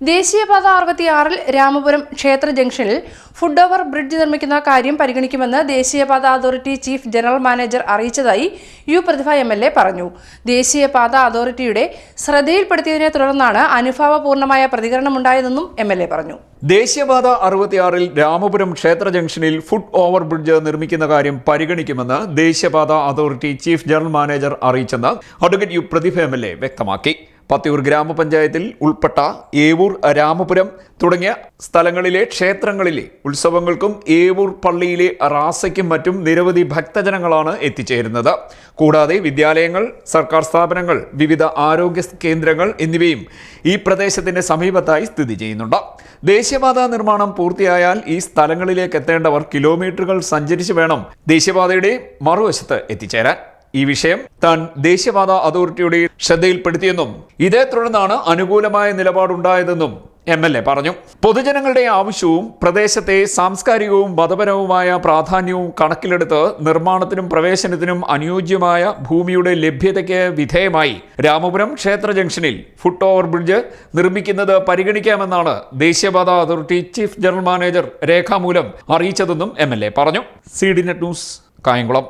ദേശീയപാത അറുപത്തിയാറിൽ രാമപുരം ക്ഷേത്ര ജംഗ്ഷനിൽ ഫുഡ് ഓവർ ബ്രിഡ്ജ് നിർമ്മിക്കുന്ന കാര്യം പരിഗണിക്കുമെന്ന് ദേശീയപാത അതോറിറ്റി ചീഫ് ജനറൽ മാനേജർ അറിയിച്ചതായി U Prathibha M L A പറഞ്ഞു. ദേശീയപാത അതോറിറ്റിയുടെ ശ്രദ്ധയിൽപ്പെടുത്തിയതിനെ തുടർന്നാണ് അനുഭാവപൂർണമായ പ്രതികരണമുണ്ടായതെന്നും എം എൽ എ പറഞ്ഞു. ദേശീയപാത അറുപത്തിയാറിൽ രാമപുരം ക്ഷേത്ര ജംഗ്ഷനിൽ ഫുഡ് ഓവർ ബ്രിഡ്ജ് നിർമ്മിക്കുന്ന കാര്യം പരിഗണിക്കുമെന്ന് ദേശീയപാത അതോറിറ്റി ചീഫ് ജനറൽ മാനേജർ അറിയിച്ചെന്ന് അഡ്വക്കേറ്റ് യു പ്രതിഭ എം വ്യക്തമാക്കി. പത്തിയൂർ ഗ്രാമപഞ്ചായത്തിൽ ഉൾപ്പെട്ട ഏവൂർ രാമപുരം തുടങ്ങിയ സ്ഥലങ്ങളിലെ ക്ഷേത്രങ്ങളിലെ ഉത്സവങ്ങൾക്കും ഏവൂർ പള്ളിയിലെ റാസയ്ക്കും മറ്റും നിരവധി ഭക്തജനങ്ങളാണ് എത്തിച്ചേരുന്നത്. കൂടാതെ വിദ്യാലയങ്ങൾ സർക്കാർ സ്ഥാപനങ്ങൾ വിവിധ ആരോഗ്യ കേന്ദ്രങ്ങൾ എന്നിവയും ഈ പ്രദേശത്തിന്റെ സമീപത്തായി സ്ഥിതി ചെയ്യുന്നുണ്ട്. ദേശീയപാത നിർമ്മാണം പൂർത്തിയായാൽ ഈ സ്ഥലങ്ങളിലേക്ക് എത്തേണ്ടവർ കിലോമീറ്ററുകൾ സഞ്ചരിച്ച് വേണം ദേശീയപാതയുടെ മറുവശത്ത് എത്തിച്ചേരാൻ. ഈ വിഷയം താൻ ദേശീയപാത അതോറിറ്റിയുടെ ശ്രദ്ധയിൽപ്പെടുത്തിയെന്നും ഇതേ തുടർന്നാണ് അനുകൂലമായ നിലപാടുണ്ടായതെന്നും എം എൽ എ പറഞ്ഞു. പൊതുജനങ്ങളുടെ ആവശ്യവും പ്രദേശത്തെ സാംസ്കാരികവും മതപരവുമായ പ്രാധാന്യവും കണക്കിലെടുത്ത് നിർമ്മാണത്തിനും പ്രവേശനത്തിനും അനുയോജ്യമായ ഭൂമിയുടെ ലഭ്യതയ്ക്ക് വിധേയമായി രാമപുരം ക്ഷേത്ര ജംഗ്ഷനിൽ ഫുട് ഓവർ ബ്രിഡ്ജ് നിർമ്മിക്കുന്നത് പരിഗണിക്കാമെന്നാണ് ദേശീയപാത അതോറിറ്റി ചീഫ് ജനറൽ മാനേജർ രേഖാമൂലം അറിയിച്ചതെന്നും എം പറഞ്ഞു. C D net news Kayamkulam.